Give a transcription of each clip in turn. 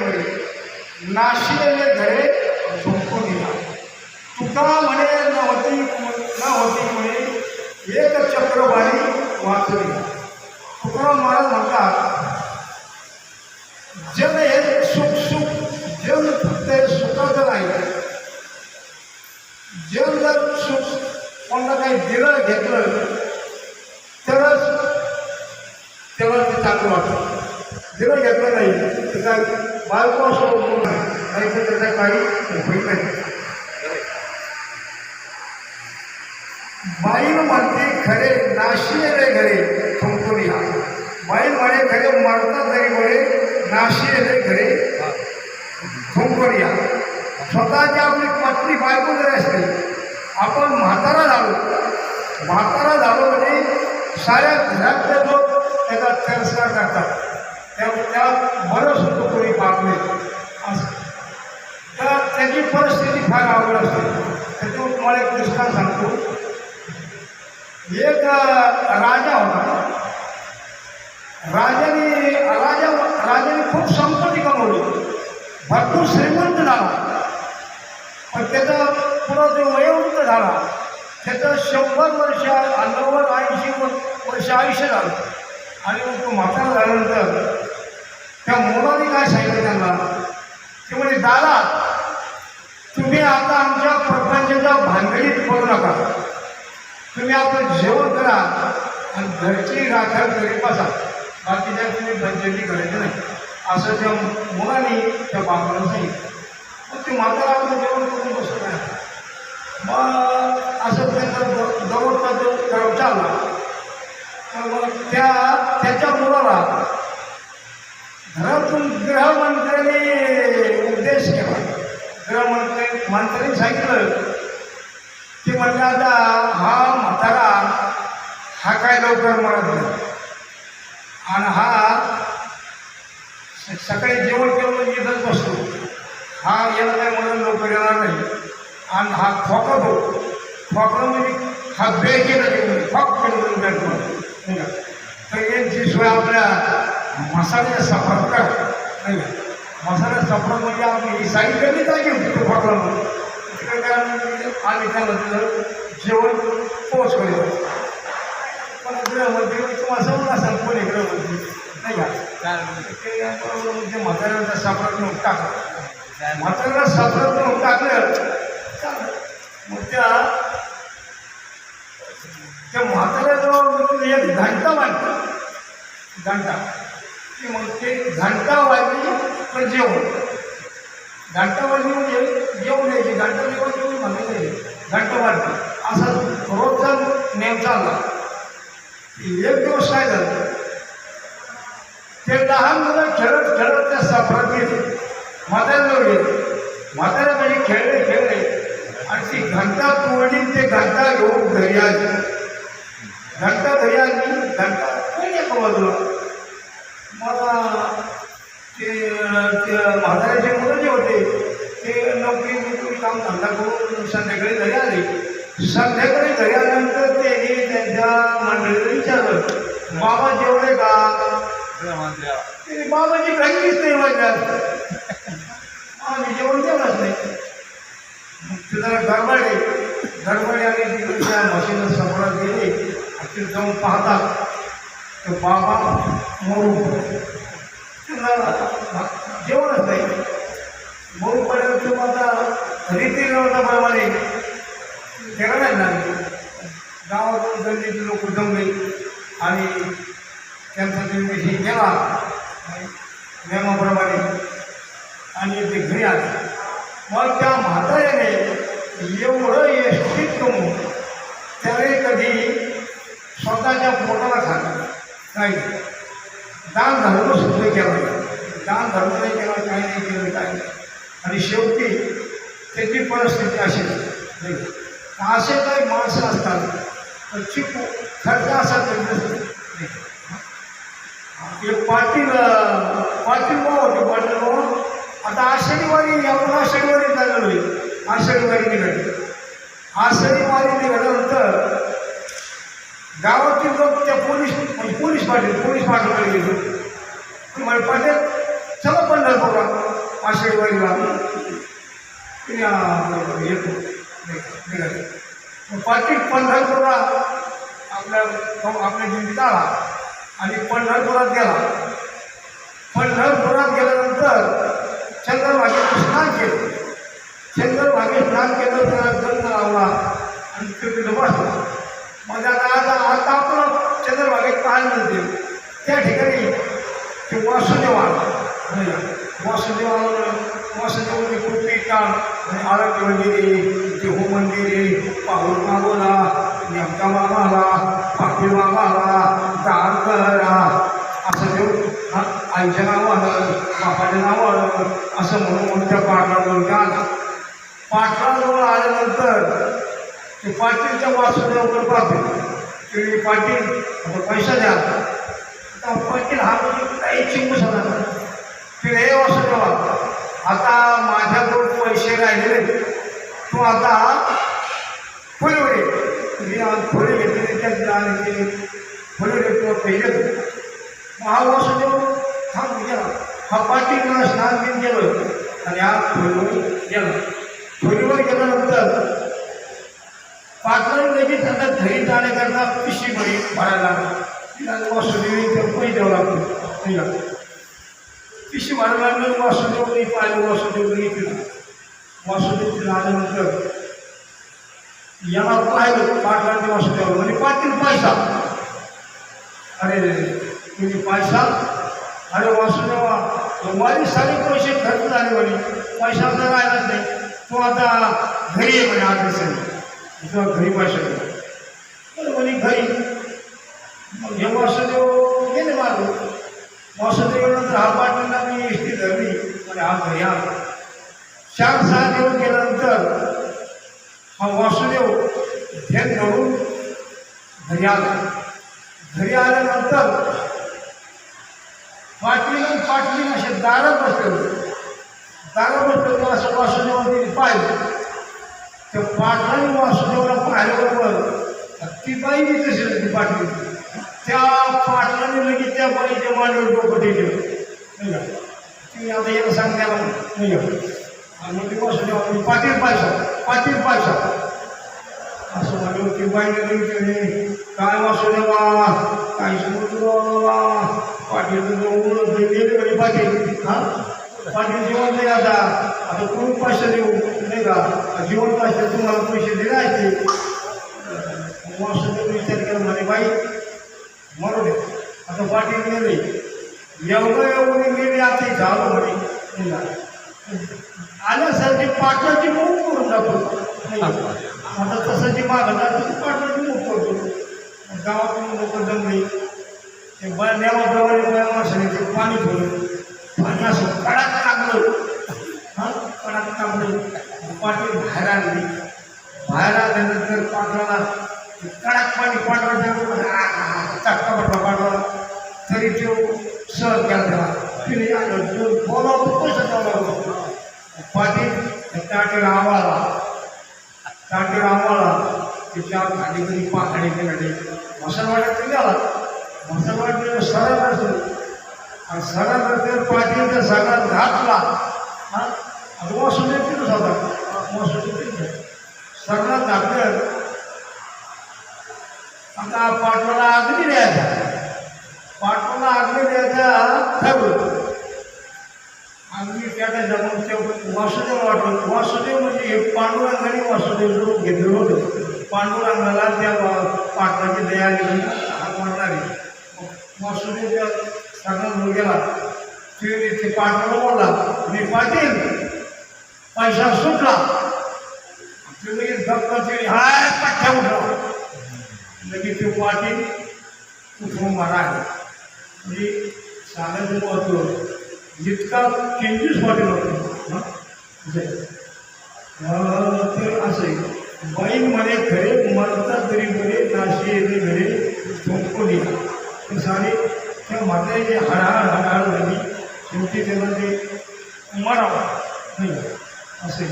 म्हणे नाशिलेले घरे झुंकू दिला. तुका म्हणे न होती न होती म्हणे एक चक्रवारी वाचली. तुकाराम महाराज म्हणतात जग हे सुख सुख जग फक्त हे सुखाचं नाही. जग जर सुख कोणाला काही दिलं घेतलं तरच तेव्हा ते चांगलं वाटतं. दिलं घेतलं नाही तर काय? बायको असो मुलं नाही तर त्याचा काही होईल नाही. बाईन म्हणते खरे नाशिये रे घरे थुंकून या. बाईन म्हणे खरे मरतात तरी म्हणे नाशिये रे घरे थुंकून या. स्वतःची आपली पत्नी बायको जरी असते आपण म्हातारा झालो. म्हातारा झालो म्हणजे साऱ्या घरातले लोक त्याचा तिरस्कार करतात. त्या त्याला बरं सुद्धा कोणी पाहत नाही. असं. तर त्याची परिस्थिती फार आवड असते. त्याच्यावर तुम्हाला एक दृष्टांत सांगतो. एक राजा होता. राजाने राजा राजाने खूप संपत्ती कमवली भरपूर श्रीमंत झाला. पण त्याचा पुरा जो वयोवृद्ध झाला त्याचं शंभर वर्ष नव्वद ऐंशी वर्ष आयुष्य झालं. आणि मग तो म्हातारा झाल्यानंतर त्या मुलाने काय सांगितलं त्यांना? ते म्हणजे दादा तुम्ही आता आमच्या प्रपंचाच्या भानगडीत पडू नका. तुम्ही आपलं जेवण करा आणि घरची राखण घरी बसा. बाकीच्या तुम्ही भंजनी करायचं नाही. असं त्या मुलाने त्या बापाला सांगितलं. मग ते म्हातारा घरातून गृहमंत्र्यांनी उपदेश केला. गृहमंत्री मंत्र्यांनी सांगितलं की म्हणलं आता हा म्हातारा हा काय लवकर मरत नाही. आणि हा सकाळी जेवण केलं म्हणजे इथंच बसतो. हा याला काय म्हणून लवकर येणार नाही. आणि हा खोकतो खोकलं म्हणजे हा बेळ केलं की फक केलं तर यांची सोय आपल्या मसाल्याच्या सफरात करा नाही का? मसाल्याच्या सफरात म्हणजे आपली साई कमी जागी होती तो खोकला म्हणून तिकडे काय आम्ही आम्ही त्याला तिथं जेवण पोच करू. पण गृहमंत्री तुम्हाला समोर असाल कोणी गृहमंत्री? नाही का? म्हणजे म्हाताऱ्याचा सापरात नेऊन टाकलं. म्हाताऱ्याला सापरात नेऊन टाकलं. मग त्या त्या म्हाताऱ्याजवळ एक घंटा वाटतो घंटा. की मग ते घंटा वाजली तर जेवण. घंटा वाजली म्हणजे जेवण यायची. घंटा जेवण तुम्ही म्हणत नाही. घंटा वाजली. असा रोजचा नेम चालला. एक दिवस काय झालं? ते लहान मुलं खेळत खेळत त्या सफरात गेले. म्हाताऱ्याजवळ गेले. म्हाताऱ्या म्हणजे खेळले खेळले. आणि ती घंटा तोडली ते घंटा घेऊन घरी आली. घंटा घरी आली घंटा बाजूला? मला ते म्हाताऱ्याचे मुलं जे होते ते नोकरी नोकरी काम धंदा करून संध्याकाळी घरी आले. संध्याकाळी घरी आल्यानंतर त्यांनी त्यांच्या मंडळीला विचारलं बाबा जेवढे का? ते बाबाची घरीच नाही वाजल्या आम्ही जेवण केलंच नाही. मग ते जरा गडबडे गडबडे आणि तिकडे त्या मशीन समोरात गेले तिथे जाऊन पाहतात तर बाबा मरू त्यांना जेवणच नाही. मरू पडेल तर मग आता प्रमाणे केलं नाही गावातून गल्लीचे लोक जमले आणि त्यांचा ते हे केला. नियमाप्रमाणे आणि ते घरी आले. मग त्या म्हाताऱ्याने एवढं यशस्वीत कमवून त्याने कधी स्वतःच्या पोटाला खाल्लं. नाही. दान धर्म सुद्धा केला दान धर्म नाही केला काही नाही केलं काही नाही. आणि शेवटी त्याची परिस्थिती अशी नाही. असे काही माणसं असतात तर चिकू खर्च असा त्यांचं पाटील पाटील भाऊ होते? पाटील भाऊ आता आषाढीवारी आपण आषाढी वारी झालेलो आहे आषाढी निघाली. आषाढी वारी निघाल्यानंतर गावातील लोक त्या पोलीस म्हणजे कोणीच पाठवलं पोलीस पाटील गेले. ते म्हणे पाटील चला पंढरपूरला आषाढीवाडीला ते, येतो. निघाले. पाटील पंढरपूरला आपल्या आपल्या दिंडीत आला. आणि पंढरपुरात गेला. पंढरपुरात गेल्यानंतर चंद्रभागे स्नान केलं. चंद्रभागे स्नान केलं त्याला गंध लावला आणि तो तिथं बसला मग आता आता आता आपण चंद्रभागेत काय म्हणते त्या ठिकाणी ते वासुदेव. आला नाही का? वासुदेव आला वासुदेवाने कुठली टाळ आणि आरोग्य मंदिरे ते हो मंदिरे पाऊल मागवला. नेमका मामाला पाटील मामाला दार करा असं देऊ हा आईच्या नावानं बापाच्या नावानं असं म्हणून म्हणून त्या पाटलाजवळ आला पाटलाजवळ आल्यानंतर ते पाटीलच्या वासुदेवाकडे पाहते ते पाटील आता पैसा द्या आता पाटील काही चिंबू शकणार ते हे वासुदेवा आता माझ्याकडून पैसे राहिलेले तू आता फुलवडे मी आज फुले घेतले त्यात आणि ते फुलवडे तुला पैसे दे. मग हा थांब गेला हा पाटील मला स्नान घेऊन गेलो आणि हा फुलवर गेला फुलवर गेल्यानंतर पाटलं लगेच आता घरी जाण्याकरता पिशी बरी भरायला लागला वासुदेवी तर द्यावं लागतो तिला पिशी भरायला लागलं वासुदेवनी पाहिलं वासुदेवनी तिला वासुदेव तिला आल्यानंतर याला पाहिलं. पाटलांच्या वासुदेव म्हणजे पाटील पैसा अरे तुम्ही पैसा अरे वासुदेवा माझी सारे पैसे खर्च झाले म्हणे पैसा तर राहिलाच नाही तो आता घरी आहे म्हणे आज तुझ्या घरी पैसा म्हणे घरी हे वासुदेव गेले मागं. वासुदेव नंतर हा पाटणला मी एसटी धरली. आणि हा घरी आला चार सहा दिवस गेल्यानंतर हा वासुदेव ध्यान धरून घरी आला. घरी आल्यानंतर पाटील पाटली असे दारात बसले दारात बसले असं वासुदेवाने पाहिलं. त्या पाटलाने वासुदेवाला पाहिल्याबरोबर ती बाई मी तशी ती पाटली. त्या पाटलाने लगेच त्या बाईच्या मांडीवर डोकं टेकलं. नाही का ती आता याला सांगायला नाही आणि ती वासुदेवा म्हणजे पाटील पायसा पाटील पायसा असं म्हणलं की बाईने बघितले काय वासुदेवा काय समुद्र पाटील तुझं गेले म्हणजे पाटील हां? पाटील जेवण नाही आता. आता कोण पैसे देऊ नाही का? जेवण पैसे तुम्हाला पैसे दिले आहेत वासुदेव विचार केला म्हणे बाई. मरू दे आता पाटील गेले एवढं एवढी गेले आता झालं म्हणे. आल्यासारखी पाटलाची मूग करून दाखवतो आता तसं जे मागणार तर पाटलाची मूग करतो गावातून लोक जमली ते बा नेमाप्रमाणे बया ते पाणी ठेवलं. पाणी असं कडाक टाकलं हां? कडाक टाकलं पाटील बाहेर आणली बाहेर आल्यानंतर पाटलाला ते कडक पाणी पाटला टाकता पटला पाटला तरी तो सहज घालता त्याला. तिने आलं तो बोलावतो कसं बोलावतो पाटील टाकेला आवाळा. टाकेला आवाळा. त्याच्याखाली कधी पाकडे केले मसलवाड्यात गेला मसालवाड्यात सरळ असेल आणि सरळ नंतर पाटीलच्या सगळा घातला. हा? आणि येतील तिथंच होता. वासुदेव तिथं. सगळ्यात घातलं. आता पाटलाला अग्नी द्यायचा पाटलाला अग्नी द्यायचा ठरवलं आम्ही त्याला जमून ते वासुदेव वाटलं वासुदेव म्हणजे हे पांडुरंगाने वासुदेव रूप घेतलं होतं पांडुरंगाला त्या वा- पाटलाची दया आली हात मारणारी वासुदेव त्या सगळ्या गेला ते ते पाटलाला बोलला मी पाटील पैसा सुटला ते लगेच धक्का ते हाय पठ्ठ्या उठला लगेच ते पाटील उठून मारा? म्हणजे सांगायचं महत्त्व. जितका चेंजेस पाटील होते तर असं आहे. बाईन म्हणे खरे मरतात तरी बरे नाशी येते घरे झोपली या तर सारे त्या म्हातारीची हळहळ हळहळ झाली शेवटी त्याला ते मरावा. नाही असे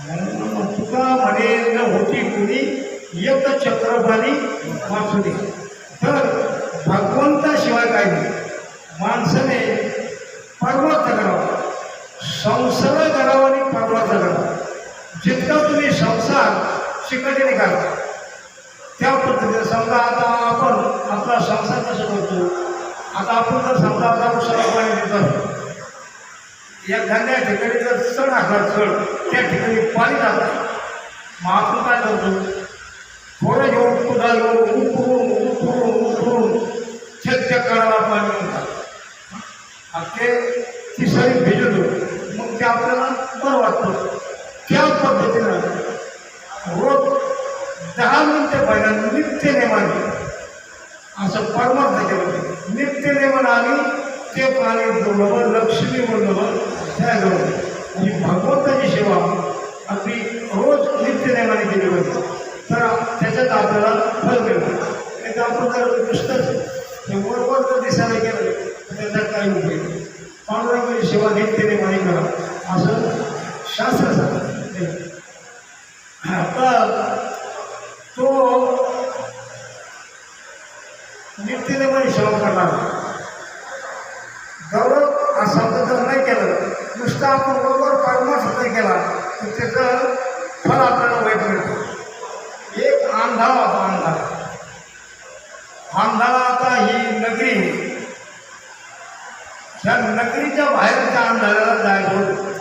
म्हणून तुका म्हणे न होती कुणी एक चक्रपाणी वाचू तर भगवंताशिवाय काय नाही. माणसाने पर्वत करावा संसार करावा आणि पर्वत करावा जितका तुम्ही संसार शिकटीने करता त्या पद्धतीने समजा आता आपण आपला संसार कसं करतो? आता आपण जर समजा आता उसाला पाणी देतो एखाद्या ठिकाणी जर चढ असला चढ त्या ठिकाणी पाणी जातं. मग आपण काय करतो? थोडं घेऊन पुन्हा घेऊन उकरून उकरून उकरून छत्या काळाला पाणी म्हणतात आणि ते ती सरी भिजतो मग ते आपल्याला बरं वाटतं त्या पद्धतीनं रोज दहा मिनिटं पहिल्यांदा नित्य नेमाने असं परमार्थ केलं नित्य नेमानं आम्ही ते पाणी बोलवं लक्ष्मी बोलवं त्या जवळ आणि भगवंताची सेवा अगदी रोज नित्य नेमाने केली पाहिजे तर त्याच्यात आपल्याला फळ मिळतं. आणि आपण जर नुसतंच हे वरवर जर दिसायला गेलं तर त्याच्यात काही उपयोग? नाही. पांडुरंगाची सेवा नित्य नेमाने करा. असं शास्त्र सांगतं. आता तो नित्यनेमाने सेवा करणार. गौरव असा जर नाही केलं नुसतं आपण बरोबर परमार्थ नाही केला तर त्याचं फळ आपल्याला वाईट खांदाळा एक आंधळा होता आंधळा आंधळा आता ही नगरी. ह्या नगरीच्या बाहेरच्या आंधळ्याला जायचं होतं.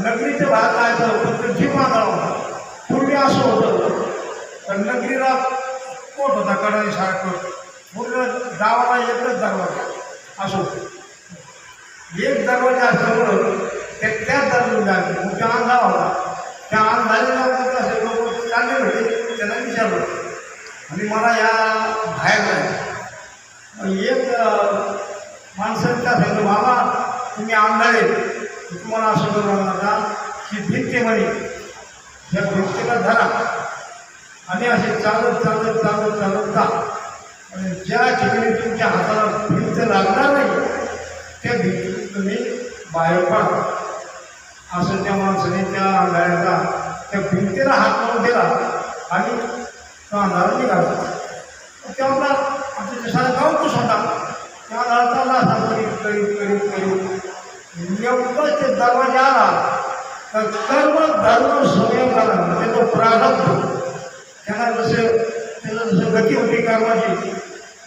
नगरीच्या बाहेर जायचं होतं तर जीव आंधळा होता पूर्वी असं होतं तर नगरीला कोट होता कडाई सारखं. पूर्ण गावाला एकच दरवाजा. असो एक दरवाजा असल्यामुळं ते त्याच दरवाजा मग त्या अंधा होता. त्या अंधाला असे लोक चालले होते. त्याला विचारलं. आणि मला या बाहेर जायचं. एक माणसाने त्या सांगितलं बाबा तुम्ही आंधळे तुम्हाला असं करू नका की भिंते म्हणे. या भिंतीला धरा. आणि असे चालत चालत चालत चालत जा. आणि ज्या ठिकाणी तुमच्या हाताला भिंत लागणार नाही त्या भिंतीतून तुम्ही बाहेर पडा. असं त्या माणसाने त्या आंधळ्याचा त्या भिंतीला हात लावून दिला. आणि तो अंधारा निघाला. ते आपला आमच्या देशाला गावतोच होता त्या अंधारा चालला असा करीत करीत करीत करीत. नेमकं ते दरवाजा आला. तर कर्म धर्म संयोग झाला. म्हणजे तो प्रारब्ध. त्यांना जसं त्याला जसं गती होती कर्माची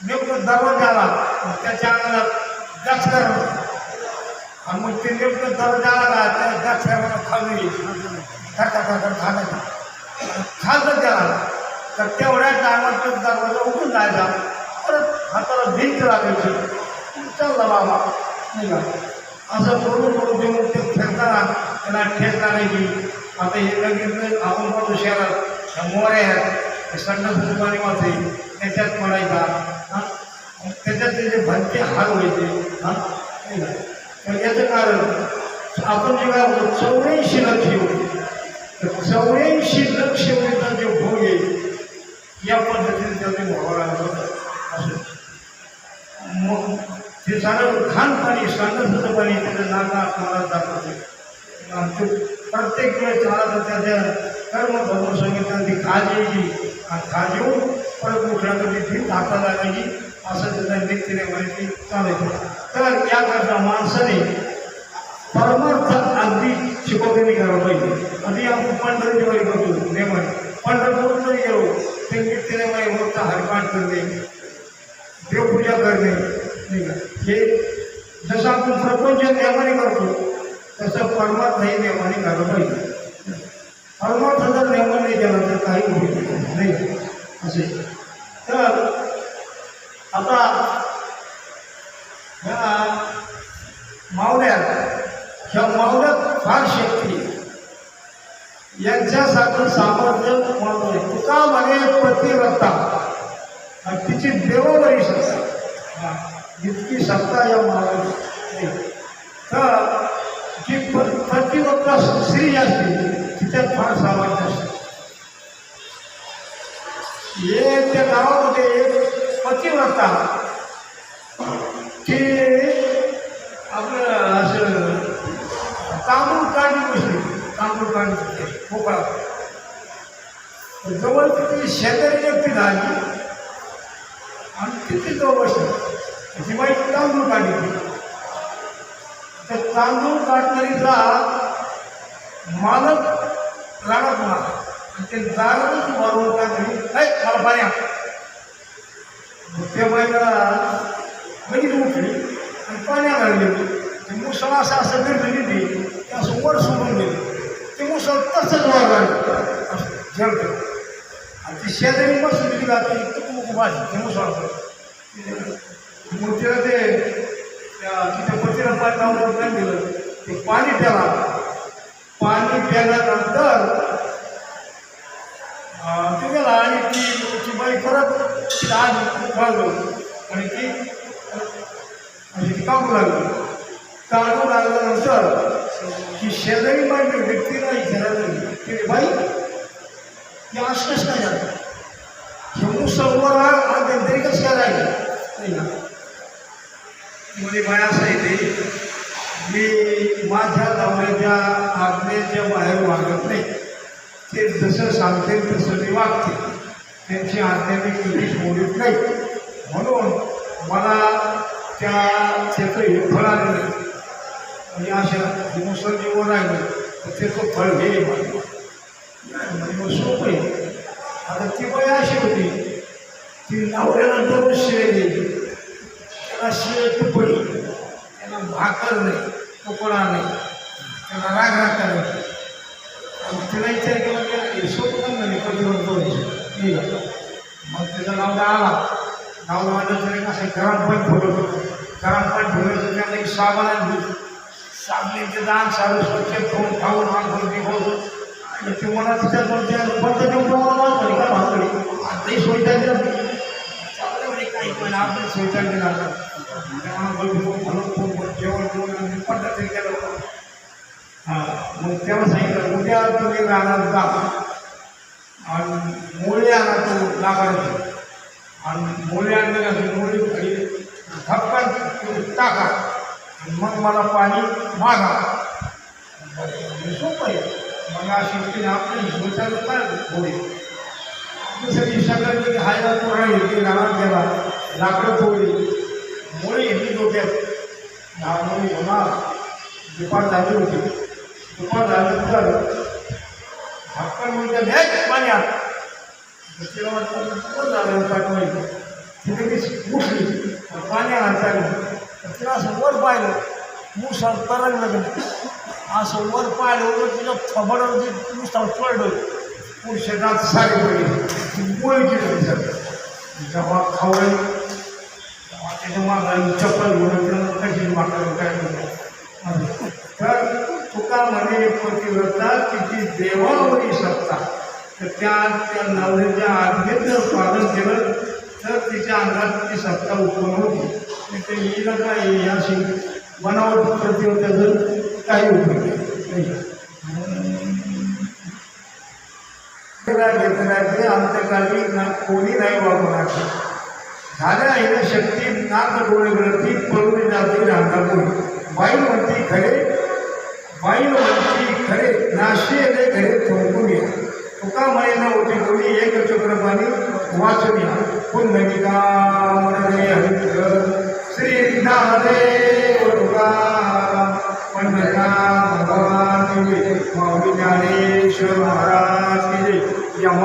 नेमकं दरवाजा आला. त्याच्या अंगाला जास्त कर्म. आणि मग ते नेमकं दरवाजा आला त्या जास्त कर्माला खाली धक्का धक्का खाण्याचा. खाल्लं त्याला तर तेवढ्या टायमात तो दरवाजा उघडून जायचा परत हाताला भिंत लागायची चालला बाबा. निघा. असं करून करून ते मग ते फिरताना त्याला ठेस लागायची आता हे लगेच आपण पण शहरात ह्या मोऱ्या आहेत. संडास पाणी वाचते त्याच्यात पडायचा. हां? त्याच्यात त्याचे भरते हाल व्हायचे. हां? तर याचं कारण आपण जेव्हा चौऱ्याऐंशी लक्ष येऊ. चौऱ्याऐंशी लक्ष वेळेचा जे भोग येईल या पद्धतीने त्याने भोगावं असं. मग ते सारं घाण पाणी सांगत पाणी त्याच्या नाका मला दाखवते आमचे प्रत्येक वेळेस चालत त्याच्या कर्म धर्म सांगितलं ती खाज यायची आणि खाज येऊन परत उठल्याकडे ती धाका लागायची. असं त्याचा नित्यने माहिती चालायची तर याकरता माणसाने परमार्थ अगदी शिकवणी घ्यायला पाहिजे. आधी आपण पंढरी वाई करतो नेमन पंढरपूर जरी गेलो संगीत सिनेमा मोठा हरिपाठ करणे देवपूजा करणे नाही हे जसं आपण प्रपंच नियमाने करतो तसं परमार्थही नियमाने करायला पाहिजे. परमार्थ जर नियमन नाही केला तर काही होईल नाही असे. तर आता ह्या मावल्यात ह्या मावल्यात फार शक्ती आहे. यांच्यासारखं सामर्थ्य म्हणतोय नाही. तुका म्हणे प्रतिव्रता आणि तिची देवबरी सत्ता जितकी सत्ता या महाराज तर जी प- प्रतिव्रता स्त्री असते तिच्यात फार सामर्थ्य असते. एक त्या गावामध्ये एक पतिव्रता ती आपलं असं तांदूळ काढली बसली. तांदूळ काढली कोकणात जवळ तिथे शेजारी व्यक्ती झाली. आणि तिथे जवळ बसली ती बाई तांदूळ काढली. त्या तांदूळ काढणारीचा मालक रागात मला आणि ते दारातच मारून काढली काय मला पाण्या त्या बाईला लगेच उठली आणि पाण्या घालली ते मुसळ असं असं गरजली ती असं वर सोडून गेली. ते मुसळ तसंच वर राहिलं असं झडतं आणि ती शेजारी बसून गेली जाते इतकं मुख भाजी ते मुसळ मग ते तिथे पतीला पाणी लावून नाही दिलं ते पाणी प्याला. पाणी प्याल्यानंतर ते गेला आणि ती ती बाई परत तिला आली वाढलो. आणि ती म्हणजे ती काढू लागली. काढू लागल्यानंतर ती शेजारी मांडली व्यक्तीला विचारायला की बाई हे असं कसं काय झालं. हे मुसलवर आज तरी कसं काय नाही ना म्हणजे बाय असं येते मी माझ्या नवऱ्याच्या आज्ञेच्या बाहेर वागत नाही. ते जसं सांगते तसं मी वागते. त्यांची आज्ञा मी कधीच मोडीत नाही. म्हणून मला त्या त्याचं हे फळ आलेलं आणि अशा मुसळ जेवण राहिलं तर त्याचं फळ हे मला सोपं आहे आता ती बाई अशी होती ती नवऱ्याला दररोज शिळे गेली त्याला शिळे तुपडी त्याला भाकर नाही तुकडा नाही त्याला राग राग करायचा आणि तिला विचार केला की हे सोपं पण नाही कधी म्हणतो ठीक आहे मग त्याचा नावडा आला नावडा आलं तरी कसं घरात पण ठेवलं घरात पण ठेवायचं त्याला एक साबण आणली साबणीचे दान सारं स्वच्छ ठेवून खाऊन आंघोळ निघून आणि ते मला तिच्या कोणत्या बंद का भाकरी आताही सोयटा चांगलं म्हणजे काही पण आपण सोयटा दिला म्हणून जेवण जेवण आणि पद्धती केलं हां मग तेव्हा सांगितलं उद्या तुम्ही राहणार जा. आणि मुळे आणा तो आणि मुळे आणले का मोळी खाली टाका. मग मला पाणी मागा. सोपं आहे. मग अशी आपली हिंसाचं काय होईल दुसरी सगळ्यांनी हायला तोडा येते रानात गेला लाकडं तोडली मुळे घेतली डोक्यात. मुली होणार. दुपार झाली होती. दुपार झाल्यानंतर हापण म्हणजे घ्या पाण्यात तर वाटतं कोण झालं पाठवायचं तिथे ती उठली. पाणी आणायला तिला समोर पाहिलं. मुसळ तरंगलं गेलं असं वर पाहिलं वर तिला थबडवरती नुसतं चढलं पुरुषात सारे पडले ती गोळी केली तिच्यात जेव्हा खावळे तेव्हा त्याच्या मागाने चप्पल घेऊन त्याला कशी मागं काय म्हणतात. तर तुका म्हणे पतिव्रता तिची होई सत्ता. तर त्या त्या नवऱ्याच्या आज्ञेत जर पालन केलं तर तिच्या अंगात ती सत्ता उत्पन्न होती. ते येईल का काय हे अशी बनावट प्रतिव्रत्याचं काही उपयोग नाही. घेतल्याचे अंतकाली ना कोणी नाही वापरायचे झाल्या हिने शक्ती नाक डोळे ग्रंथी पळून जाते रांगापुरी बाई म्हणती खरे बाई म्हणती खरे नाशी येते घरे थोडकून या. तुका म्हणे होती कोणी एक चक्रपाणी वाचून या. पुन्नविका मनरे हरित्र Shri Namdev Mau hindari suara sendiri yang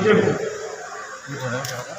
地